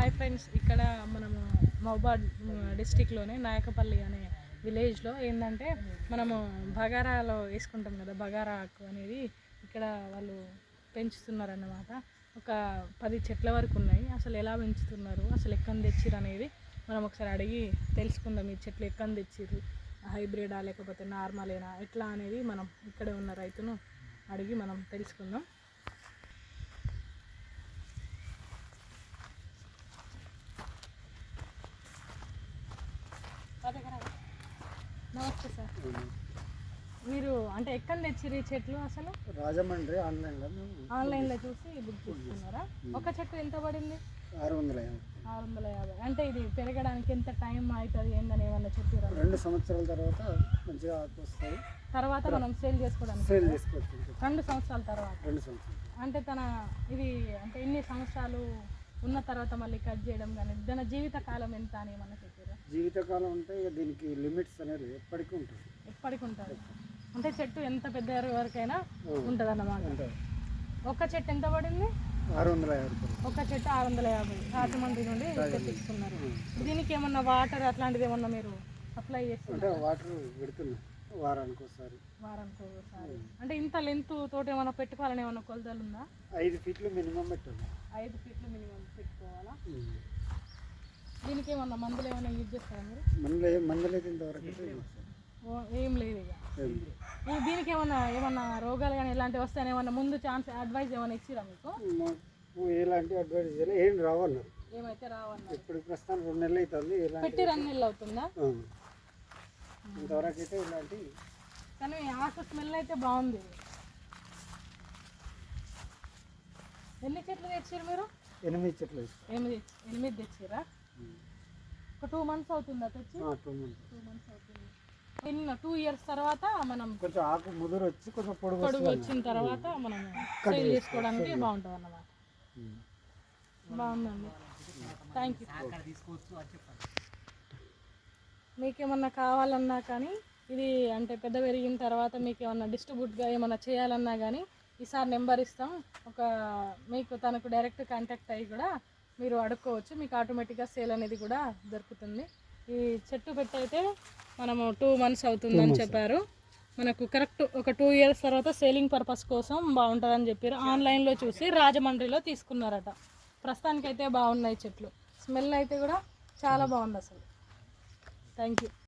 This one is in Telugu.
హాయ్ ఫ్రెండ్స్ ఇక్కడ మనము మహబాద్ డిస్టిక్లోనే నాయకపల్లి అనే విలేజ్లో ఏంటంటే మనము బగారాలో వేసుకుంటాం కదా బగారా ఆకు అనేది ఇక్కడ వాళ్ళు పెంచుతున్నారు అన్నమాట ఒక పది చెట్ల వరకు ఉన్నాయి. అసలు ఎలా పెంచుతున్నారు అసలు ఎక్కని తెచ్చిర్రు అనేది మనం ఒకసారి అడిగి తెలుసుకుందాం. ఈ చెట్లు ఎక్కని తెచ్చిర్రు హైబ్రిడా లేకపోతే నార్మలేనా ఎట్లా అనేది మనం ఇక్కడే ఉన్న రైతును అడిగి మనం తెలుసుకుందాం. నమస్తే సార్. మీరు అంటే ఎక్కడ తెచ్చిర్రు ఈ చెట్లు అసలు? రాజమండ్రి ఆన్లైన్లో ఆన్లైన్లో చూసి బుక్ చేసుకున్నారా? ఒక చెట్టు ఎంత పడింది? ఆరు వందల యాభై. ఆరు వందల యాభై. అంటే ఇది పెరగడానికి ఎంత టైం అవుతుంది ఏందని ఏమన్నా చెప్పారా? రెండు సంవత్సరాల తర్వాత మంచిగా ఆకు వస్తుంది తర్వాత మనం సేల్ చేసుకోవడానికి సేల్ చేసుకోవచ్చు. రెండు సంవత్సరాల తర్వాత. రెండు సంవత్సరాలు. అంటే తన ఇది అంటే ఇన్ని సంవత్సరాలు ఉన్న తర్వాత మళ్ళీ కట్ చేయడం కానీ దాని జీవిత కాలం ఎంత అని ఏమన్నా చెప్పారా? జీవితకాలం ఉంటే ఇక దీనికి లిమిట్స్ అనేది ఎప్పటికీ ఉంటుంది. ఎప్పటికి ఉంటుంది. అంటే చెట్టు ఎంత పెద్ద వరకైనా ఉంటుంది. అన్నమాట ఒక చెట్టు ఎంత పడింది? ఆరు వందల యాభై ఒక చెట్టు ఆరు వందల యాభై రాజమండ్రి నుండి తెప్పించుకున్నారు దీనికి ఏమన్నా వాటర్ అట్లాంటిది ఏమన్నా మీరు అంటే చేస్తున్నారు వాటర్ పెడుతున్నాం వారానికి ఒకసారి. వారానికి ఒకసారి. అంటే ఇంత లెంత్ తోటి ఏమన్నా పెట్టుకోవాలని ఏమన్నా కొలతలు ఉందా? ఐదు ఫీట్లు మినిమం పెట్టాలి. ఐదు ఫీట్లు మినిమం పెట్టుకోవాలా? దీనికి ఏమన్నా మందులు ఏమైనా యూజ్ చేస్తారా మీరు? మందులు మందులు అయితే ఇంతవరకు ఏం లేదు. ఇక. ఈ దీనికి ఏమన్నా ఏమన్నా రోగాలు కానీ ఇలాంటివి వస్తాయని ఏమన్నా ముందు ఛాన్స్ అడ్వైస్ ఏమైనా ఇచ్చిరా మీకు? ఎలాంటి అడ్వైజ్ చేయాలి ఏం రావన్నారు. ఏమైతే రావన్నారు? ఇప్పుడు ప్రస్తుతం రెండు నెలలు అవుతుంది. పెట్టి రెండు నెలలు అవుతుందా. ఇంతవరకు అయితే ఇలాంటి కానీ ఆకు స్మెల్ అయితే బాగుంది. ఎన్ని చెట్లు తెచ్చారు మీరు? ఎనిమిది చెట్లు ఎనిమిది ఎనిమిది తెచ్చిరా ఒక టూ మంత్స్ అవుతుందా తెచ్చి? టూ మంత్స్ టూ మంత్స్ అవుతుంది. ఎన్ని టూ ఇయర్స్ తర్వాత మనం కొంచెం ఆకు ముదురు వచ్చి కొంచెం పొడుగు పొడుగు వచ్చిన తర్వాత మనం సేల్ చేసుకోవడానికి బాగుంటుంది అన్నమాట. బాగుందండి. థ్యాంక్ యూ మీకేమన్నా కావాలన్నా కానీ ఇది అంటే పెద్ద పెరిగిన తర్వాత మీకు ఏమన్నా డిస్ట్రిబ్యూట్గా ఏమన్నా చేయాలన్నా కానీ ఈసారి నెంబర్ ఇస్తాం. ఒక మీకు తనకు డైరెక్ట్ కాంటాక్ట్ అయ్యి కూడా మీరు అడుక్కోవచ్చు. మీకు ఆటోమేటిక్గా సేల్ అనేది కూడా దొరుకుతుంది. ఈ చెట్టు పెట్టి అయితే మనము టూ మంత్స్ అవుతుందని చెప్పారు. మనకు కరెక్ట్ ఒక టూ ఇయర్స్ తర్వాత సేలింగ్ పర్పస్ కోసం బాగుంటుందని చెప్పారు. ఆన్లైన్లో చూసి రాజమండ్రిలో తీసుకున్నారట. ప్రస్తుతానికైతే బాగున్నాయి చెట్లు. స్మెల్ అయితే కూడా చాలా బాగుంది అసలు. Thank you